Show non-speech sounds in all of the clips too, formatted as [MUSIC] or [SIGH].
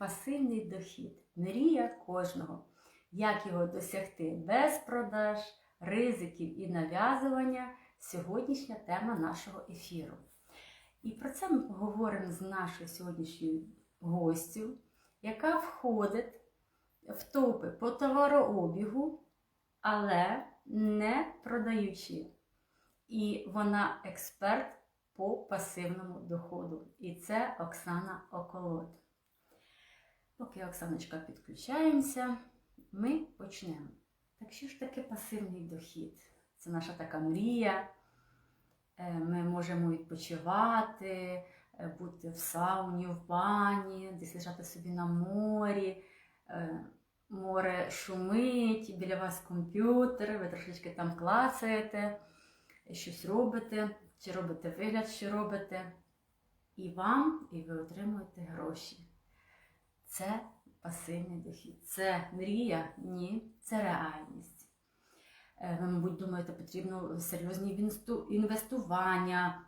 Пасивний дохід. Мрія кожного. Як його досягти без продаж, ризиків і нав'язування сьогоднішня тема нашого ефіру. І про це ми поговоримо з нашою сьогоднішньою гостю, яка входить в топи по товарообігу, але не продаючи. І вона експерт по пасивному доходу. І це Оксана Околот. Поки Оксаночка підключаємося, ми почнемо. Так що ж таке пасивний дохід? Це наша така мрія. Е, Ми можемо відпочивати, е, бути в сауні, в бані, десь лежати собі на морі. Е, Море шумить, біля вас комп'ютер, ви трошечки там клацаєте, щось робите, чи робите вигляд, що робите. І вам, і ви отримуєте гроші. Це пасивний дохід. Це мрія? Ні, це реальність. Е, Ви, мабуть, думаєте, потрібно серйозні інвестування,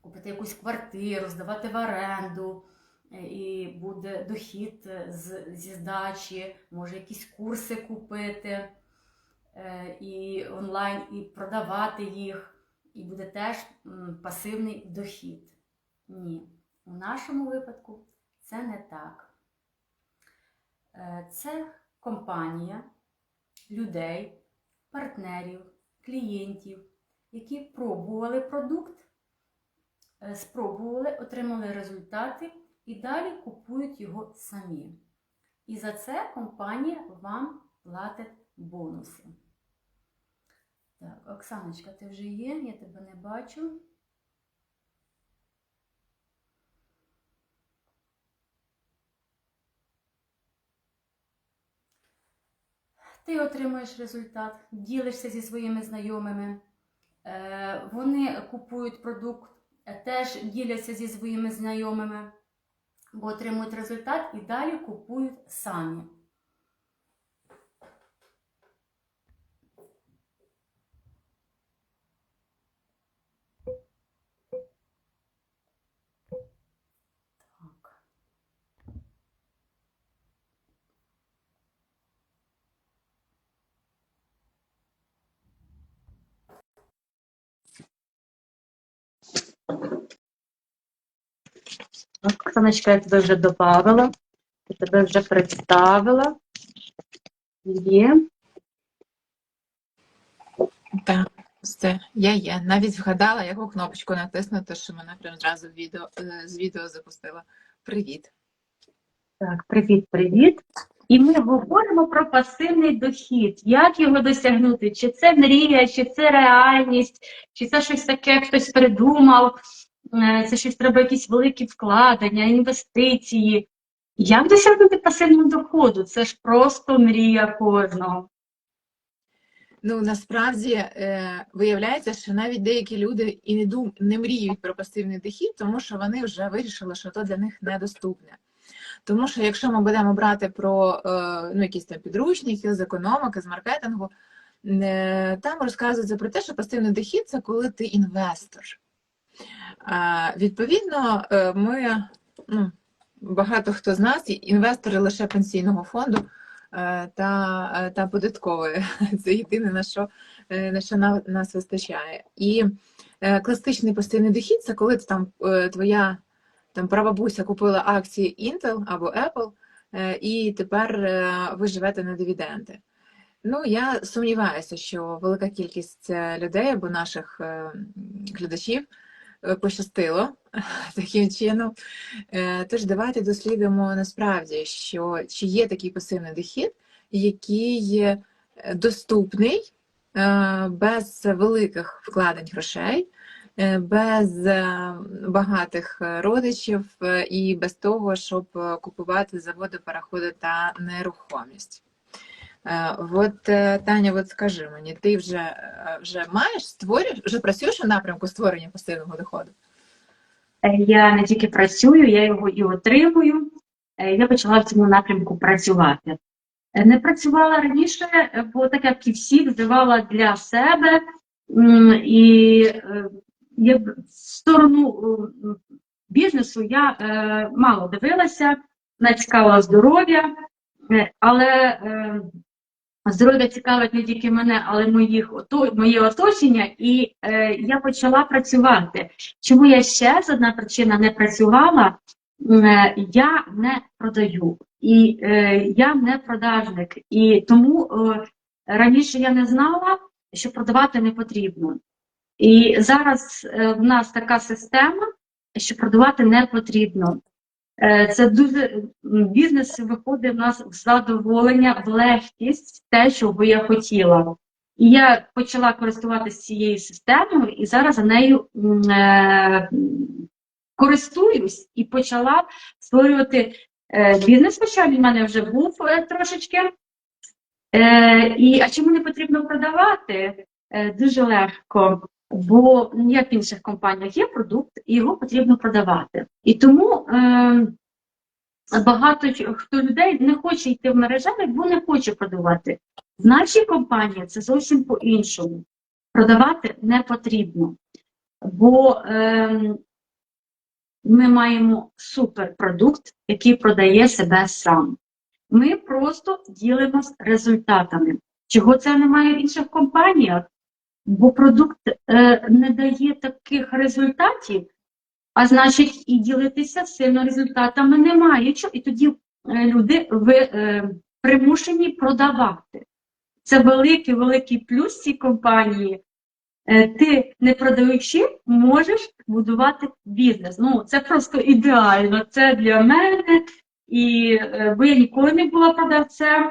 купити якусь квартиру, здавати в оренду, е, і буде дохід е, зі здачі, може якісь курси купити і онлайн, і продавати їх, і буде теж пасивний дохід. Ні, у нашому випадку це не так. Е, Це компанія людей, партнерів, клієнтів, які пробували продукт, е, спробували, отримали результати і далі купують його самі. І за це компанія вам платить бонуси. Так, Оксаночка, ти вже є, я тебе не бачу. Ти отримуєш результат, ділишся зі своїми знайомими. Е, Вони купують продукт, е, теж діляться зі своїми знайомими, бо отримують результат і далі купують самі. Так. Так, Оксаночка, я тебе вже додавала, я тебе вже представила. Є. Так, все, я є. Навіть вгадала, яку кнопочку натиснути, що мене прям зразу відео, е, з відео запустила. Привіт. Так, привіт, привіт. І ми говоримо про пасивний дохід. Як його досягнути? Чи це мрія, чи це реальність, чи це щось таке хтось придумав, це щось треба якісь великі вкладення, інвестиції. Як досягнути пасивного доходу? Це ж просто мрія кожного. Ну, насправді е, виявляється, що навіть деякі люди і не дум, не мріють про пасивний дохід, тому що вони вже вирішили, що то для них недоступне. Тому що якщо ми будемо брати про е, ну, якісь там підручники з економіки, з маркетингу, е, там розказується про те, що пасивний дохід це коли ти інвестор. Відповідно, е, ми, ну, багато хто з нас інвестори лише пенсійного фонду е, та, е, та податкової. [LAUGHS] Це єдине, на що, на що нас вистачає. І класичний пасивний дохід це коли там твоя там прабабуся купила акції Intel або Apple, і тепер ви живете на дивіденди. Ну, я сумніваюся, що велика кількість людей або наших глядачів пощастило [LAUGHS] таким чином. Е, Тож давайте дослідимо насправді, що чи є такий пасивний дохід, який е, доступний е, без великих вкладень грошей, е, без е, багатих е, родичів е, і без того, щоб е, купувати заводи, пароходи та нерухомість. От е, Таня, от скажи мені, ти вже, вже маєш створюєш, вже працюєш у напрямку створення пасивного доходу? Е, Я не тільки працюю, я його і отримую. Я почала в цьому напрямку працювати. Не працювала раніше, бо так як і всі, вживала для себе. І е, я в сторону е, бізнесу я е, мало дивилася. мене цікавило здоров'я, але здоров'я цікавить не тільки мене, але моїх моє оточення, і е, я почала працювати. Чому я ще з одна причина не працювала? Е, Я не продаю, і е, я не продажник. І тому е, раніше я не знала, що продавати не потрібно. І зараз е, в нас така система, що продавати не потрібно. Е, Це дуже бізнес виходить в нас в задоволення, в легкість, те, чого я хотіла. І я почала користуватися цією системою, і зараз за нею е, користуюсь і почала створювати е, бізнес, хоча він в мене вже був е, трошечки. Е, і, а чому не потрібно продавати? Е, дуже легко. Бо як в інших компаніях є продукт, і його потрібно продавати. І тому е, багато хто людей не хоче йти в мережеві, бо не хоче продавати. В нашій компанії це зовсім по-іншому. Продавати не потрібно. Бо е, ми маємо суперпродукт, який продає себе сам. Ми просто ділимося результатами. Чого це немає в інших компаніях? Бо продукт е, не дає таких результатів, а значить, і ділитися сильно результатами немає. І тоді е, люди ви, е, примушені продавати. Це великий великий плюс цій компанії. Е, Ти, не продаючи, можеш будувати бізнес. Ну, це просто ідеально. Це для мене. І е, бо я ніколи не була продавцем.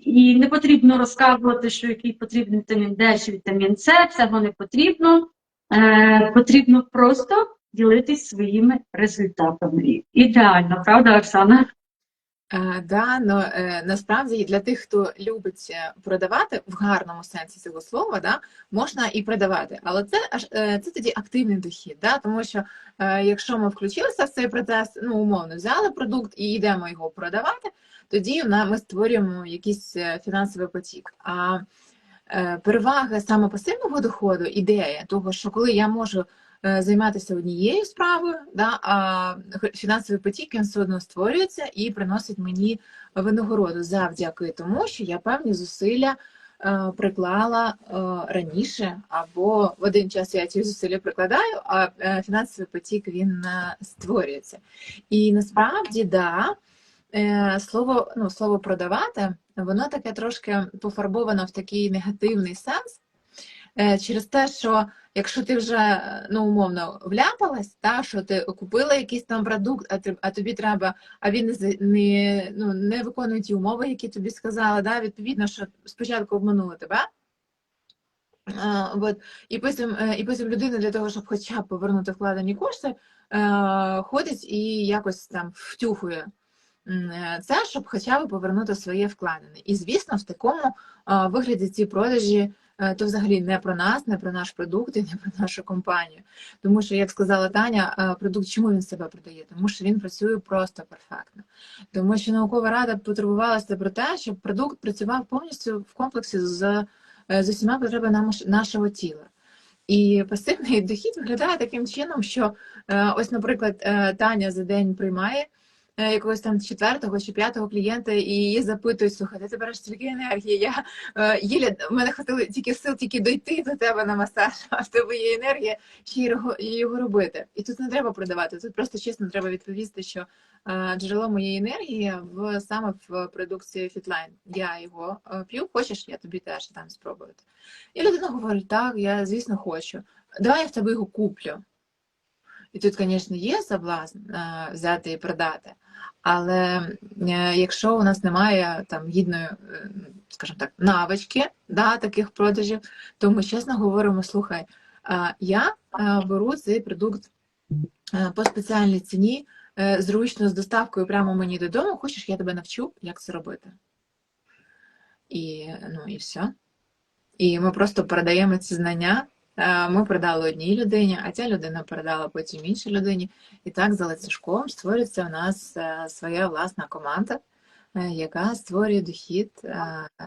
І не потрібно розказувати, що який потрібен вітамін Д чи вітамін С, цього не потрібно. Е, потрібно просто ділитись своїми результатами. Ідеально, правда, Оксана? Е, да, но е, насправді для тих, хто любить е, продавати в гарному сенсі цього слова, да, можна і продавати, але це це тоді активний дохід, да, тому що якщо ми включилися в цей процес, ну умовно взяли продукт і йдемо його продавати, тоді ми створюємо якийсь фінансовий потік. А перевага саме пасивного доходу, ідея того, що коли я можу займатися однією справою, да, а фінансовий потік він все одно створюється і приносить мені винагороду завдяки тому, що я певні зусилля е, приклала е, раніше, або в один час я ці зусилля прикладаю, а е, фінансовий потік він е, створюється. І насправді, да, е, слово, ну, слово продавати, воно таке трошки пофарбовано в такий негативний сенс. Е, Через те, що якщо ти вже ну умовно вляпалась, та що ти купила якийсь там продукт, а а тобі треба, а він не не, ну, не виконує ті умови, які тобі сказали, да, відповідно, що спочатку обманули тебе. Е, От. І потім, е, і потім людина для того, щоб хоча б повернути вкладені кошти, е, ходить і якось там втюхує е, це, щоб хоча б повернути своє вкладене. І звісно, в такому вигляді ці продажі то взагалі не про нас, не про наш продукт і не про нашу компанію. Тому що, як сказала Таня, е, продукт чому він себе продає? Тому що він працює просто перфектно. Тому що наукова рада потурбувалася про те, щоб продукт працював повністю в комплексі з, е, з усіма потребами нашого тіла. І пасивний [LAUGHS] дохід виглядає таким чином, що е, ось, наприклад, е, Таня за день приймає е, якогось там четвертого чи п'ятого клієнта і її запитують, слухай, де ти береш стільки енергії? Я е, Єля, в мене хватило тільки сил тільки дойти до тебе на масаж, а в тебе є енергія ще його, його робити. І тут не треба продавати, тут просто чесно треба відповісти, що е, джерело моєї енергії в саме в продукції Fitline. Я його е, п'ю, хочеш, я тобі теж там спробувати. І людина говорить, так, я звісно хочу. Давай я в тебе його куплю. І тут, звісно, є соблазн е, взяти і продати. Але е, якщо у нас немає там гідної, е, скажімо так, навички да, таких продажів, то ми чесно говоримо: слухай, я е, беру цей продукт по спеціальній ціні, зручно з доставкою прямо мені додому. Хочеш, я тебе навчу, як це робити. І, ну, і все. І ми просто передаємо ці знання. Е, Ми передали одній людині, а ця людина передала потім іншій людині. І так за ланцюжком створюється у нас е, своя власна команда, е, яка створює дохід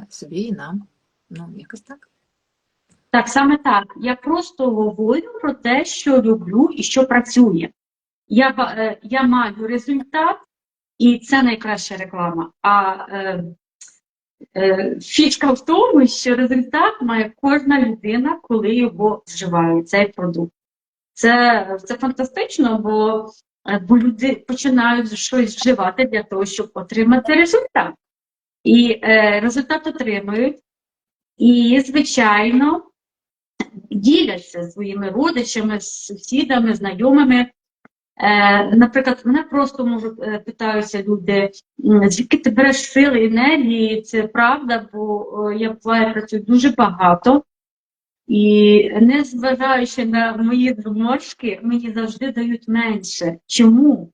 собі і нам. Ну, якось так. Так, саме так. Я просто говорю про те, що люблю і що працює. Я, я маю результат, і це найкраща реклама. А е, фішка в тому, що результат має кожна людина, коли його вживає, цей продукт. Це, це фантастично, бо, е, бо люди починають щось вживати для того, щоб отримати результат. І е, результат отримують. І, звичайно, діляться своїми родичами, сусідами, знайомими. Е, наприклад, мене просто можуть е, питаються люди, звідки ти береш сили, енергії, це правда, бо я буває працюю дуже багато. І незважаючи на мої зморшки, мені завжди дають менше. Чому?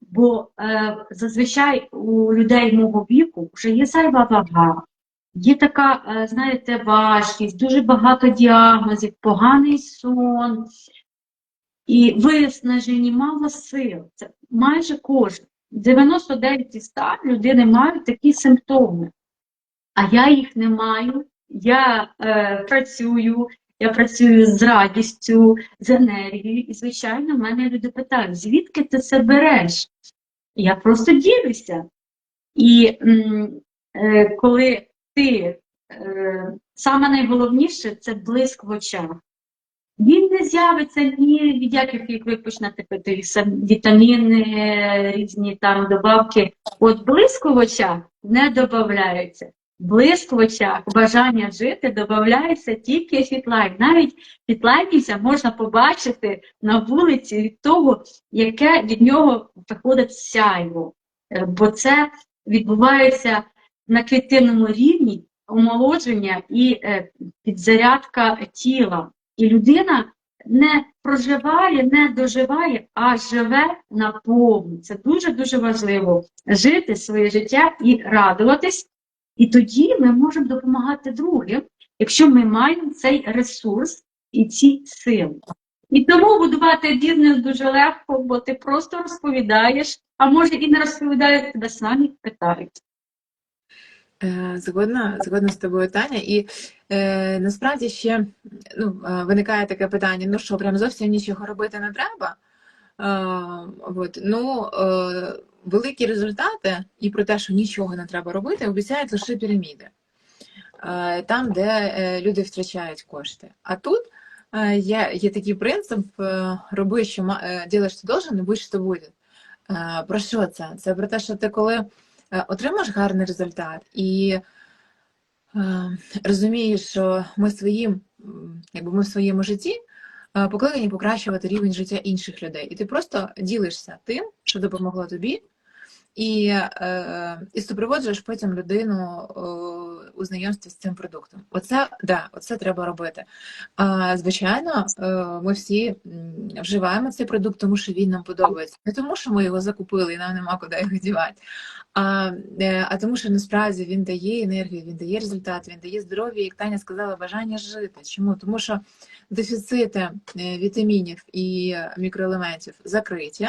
Бо е, зазвичай у людей мого віку вже є зайва вага, є така, е, знаєте, важкість, дуже багато діагнозів, поганий сон і виснажені, мало сил. Це майже кожен. 99 із 100 людини мають такі симптоми. А я їх не маю. Я е, працюю, я працюю з радістю, з енергією. І, звичайно, в мене люди питають, звідки ти це береш? Я просто ділюся. І е, коли ти е, саме найголовніше це блиск в очах. Він не з'явиться ні від яких, як ви почнете пити вітаміни, різні там добавки. От блиск в очах не додається. Блиск в очах, бажання жити додається тільки фітлайн. Навіть фітлайнівця можна побачити на вулиці від того, яке від нього виходить сяйво. Е, Бо це відбувається на клітинному рівні омолодження і е, підзарядка тіла. І людина не проживає, не доживає, а живе наповну. Це дуже-дуже важливо жити своє життя і радуватись. І тоді ми можемо допомагати другим, якщо ми маємо цей ресурс і ці сили. І тому будувати бізнес дуже легко, бо ти просто розповідаєш, а може і не розповідають, тебе самі питають. Е, Згодна, згодна з тобою, Таня. І е, насправді ще ну, е, виникає таке питання: ну що, прям зовсім нічого робити не треба. Е, от, ну, е, великі результати і про те, що нічого не треба робити, обіцяють лише піраміди. Е, там, де е, люди втрачають кошти. А тут е, є, є такий принцип: роби, що е, ділиш, що должен, і будь, що буде. Е, Про що це? Це про те, що ти коли отримаєш гарний результат і е, розумієш, що ми своїм, якби ми в своєму житті е, покликані покращувати рівень життя інших людей. І ти просто ділишся тим, що допомогло тобі, і, е, і супроводжуєш потім людину е, у знайомстві з цим продуктом. Оце да, оце треба робити. А, звичайно, е, ми всі вживаємо цей продукт, тому що він нам подобається. Не тому, що ми його закупили і нам нема куди його дівати, а, а тому, що насправді він дає енергію, він дає результат, він дає здоров'я, як Таня сказала, бажання жити. Чому? Тому що дефіцити вітамінів і мікроелементів закриті.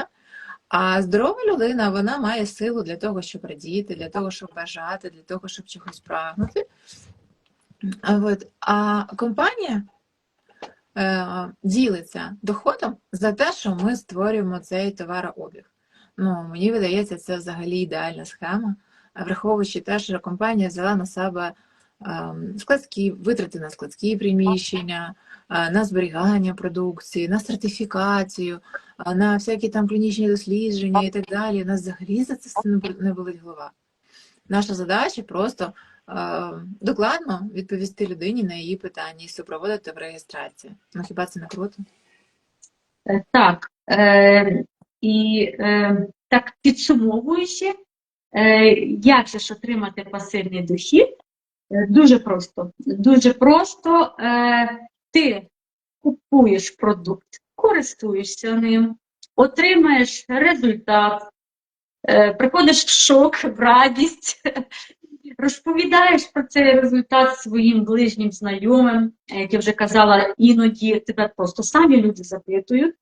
А здорова людина вона має силу для того, щоб радіти, для того, щоб бажати, для того, щоб чогось прагнути. А, от, а компанія е, ділиться доходом за те, що ми створюємо цей товарообіг. Ну, мені видається, це взагалі ідеальна схема, враховуючи те, що компанія взяла на себе складські витрати на складські приміщення, е, на зберігання продукції, на сертифікацію, на всякі там клінічні дослідження і так далі. Нас взагалі за це не болить голова. Наша задача просто е, докладно відповісти людині на її питання і супроводити в реєстрації. Ну хіба це не круто? Е, Так, е, і е, так підсумовуючи, е, як же ж отримати пасивний дохід? Е, Дуже просто. Дуже просто е, ти купуєш продукт, користуєшся ним, отримаєш результат, е, приходиш в шок, в радість, [LAUGHS] розповідаєш про цей результат своїм ближнім знайомим, як я вже казала, іноді тебе просто самі люди запитують.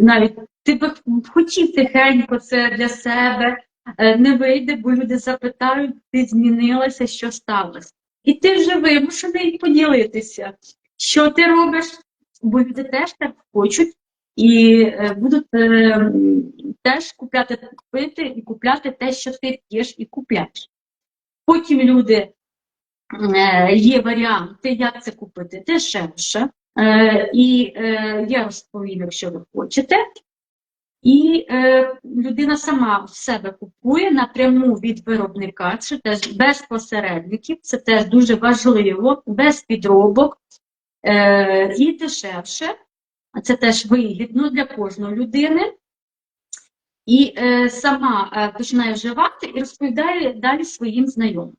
Навіть ти б хотів тихенько це для себе, не вийде, бо люди запитають, ти змінилася, що сталося. І ти вже вимушений поділитися, що ти робиш, бо люди теж так хочуть і е, будуть е, теж купляти пити і купляти те, що ти п'єш і купляєш. Потім люди е, є варіанти, як це купити дешевше. Е, і е, я розповім, якщо ви хочете. І е, людина сама в себе купує напряму від виробника, це теж без посередників, це теж дуже важливо, без підробок е, і дешевше. Це теж вигідно для кожної людини. І е, сама е, починає вживати і розповідає далі своїм знайомим.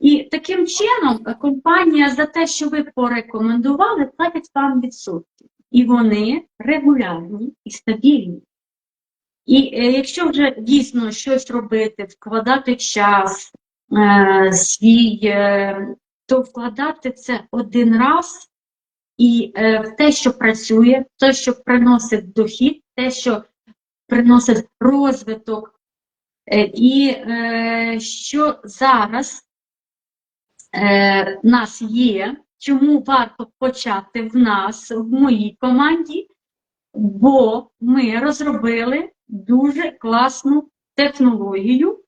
І таким чином е, компанія за те, що ви порекомендували, платить вам відсотки. І вони регулярні і стабільні. І е, якщо вже дійсно щось робити, вкладати час е, свій, е, то вкладати це один раз. І е, в те, що працює, те, що приносить дохід, те, що приносить розвиток, е, і е, що зараз е, нас є, чому варто почати в нас, в моїй команді, бо ми розробили дуже класну технологію,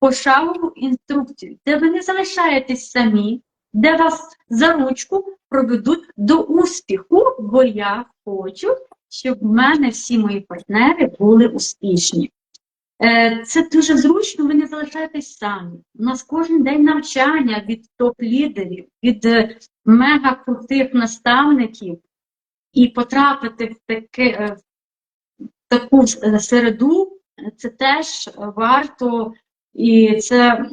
пошагову інструкцію, де ви не залишаєтесь самі, де вас за ручку проведуть до успіху, бо я хочу, щоб в мене всі мої партнери були успішні. Е, Це дуже зручно, ви не залишаєтесь самі. У нас кожен день навчання від топ-лідерів, від е, мега крутих наставників, і потрапити в таке, е, в таку е, середу, е, це теж варто, і це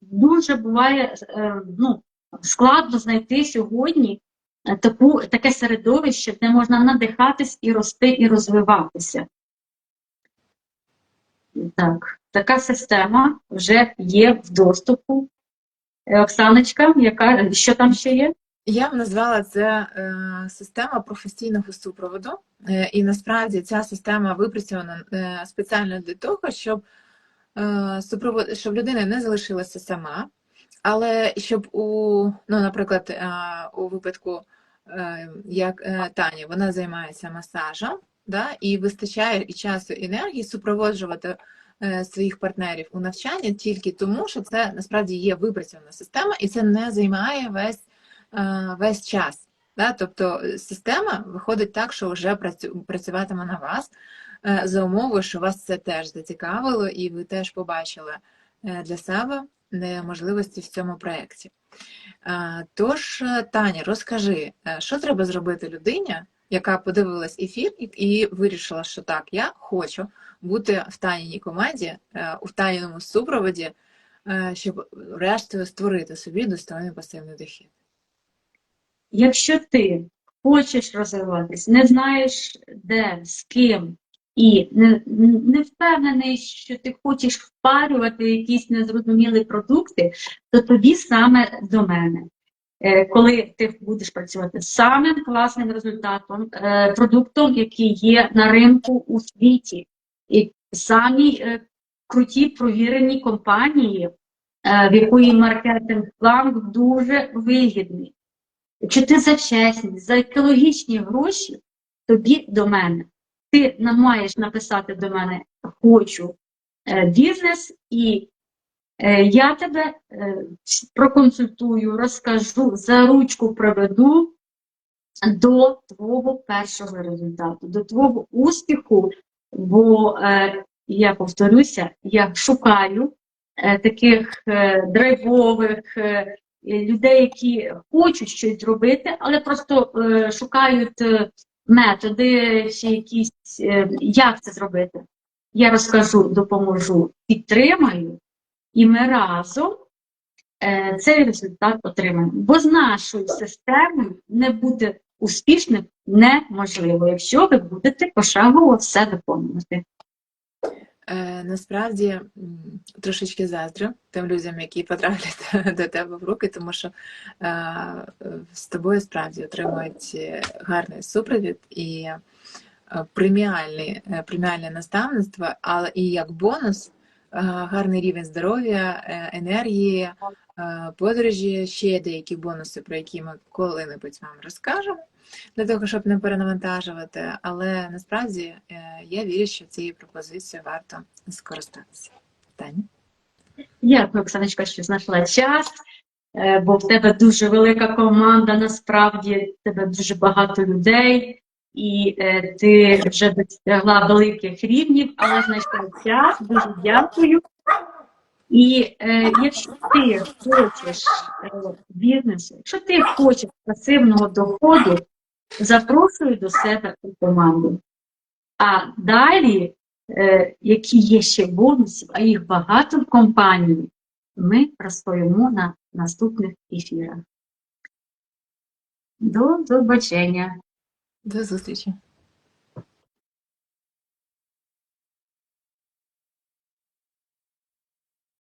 дуже буває е, ну, складно знайти сьогодні таку, таке середовище, де можна надихатись і рости, і розвиватися. Так, така система вже є в доступу. Оксаночка, яка, що там ще є? Я б назвала це е, система професійного супроводу, Е, і насправді ця система випрацьована е, спеціально для того, щоб, супровод... щоб людина не залишилася сама, але щоб у, ну, наприклад, у випадку, як Таня, вона займається масажем, да, і вистачає і часу, і енергії супроводжувати своїх партнерів у навчанні тільки тому, що це насправді є випрацьована система, і це не займає весь весь час. Да? Тобто е, система виходить так, що вже працю- працюватиме на вас е, за умовою, що вас це теж зацікавило, і ви теж побачили е, для себе е, можливості в цьому проєкті. Е, Тож, е, Таня, розкажи, е, що треба зробити людині, яка подивилась ефір і, вирішила, що так, я хочу бути в Таніній команді, е, у Таніному супроводі, е, щоб рештою створити собі достойний пасивний дохід. Якщо ти хочеш розвиватись, не знаєш де, з ким, і не, не впевнений, що ти хочеш впарювати якісь незрозумілі продукти, то тоді саме до мене. Е, Коли ти будеш працювати з самим класним результатом, е, продуктом, який є на ринку у світі, і самі е, круті провірені компанії, в якої маркетинг план дуже вигідний. Якщо ти за чесність, за екологічні гроші, тобі до мене. Ти маєш написати до мене хочу е, бізнес, і е, я тебе е, проконсультую, розкажу, за ручку проведу до твого першого результату, до твого успіху, бо я повторюся, я шукаю таких драйвових людей, які хочуть щось зробити, але просто е, шукають е, методи чи якісь, е, як це зробити. Я розкажу, допоможу, підтримаю, і ми разом е, цей результат отримаємо. Бо з нашою системою не бути успішним неможливо, якщо ви будете пошагово все виконувати. Насправді трошечки заздрю тим людям, які потраплять [LAUGHS] до тебе в руки, тому що е, з тобою справді отримують е, гарний супровід і преміальне е, преміальне наставництво, але і як бонус гарний рівень здоров'я, енергії, подорожі, ще деякі бонуси, про які ми коли-небудь вам розкажемо, для того, щоб не перенавантажувати. Але насправді е, я вірю, що цією пропозицією варто скористатися. Таня? Дякую, Оксаночка, що знайшла час, е, бо в тебе дуже велика команда, насправді, в тебе дуже багато людей, і е, ти вже досягла великих рівнів, але знайшла час, дуже дякую. І е, якщо ти хочеш е, бізнесу, якщо ти хочеш пасивного доходу, запрошую до себе у команду. А далі е, які є ще бонуси, а їх багато в компанії, ми розповімо на наступних ефірах. До побачення! До зустрічі!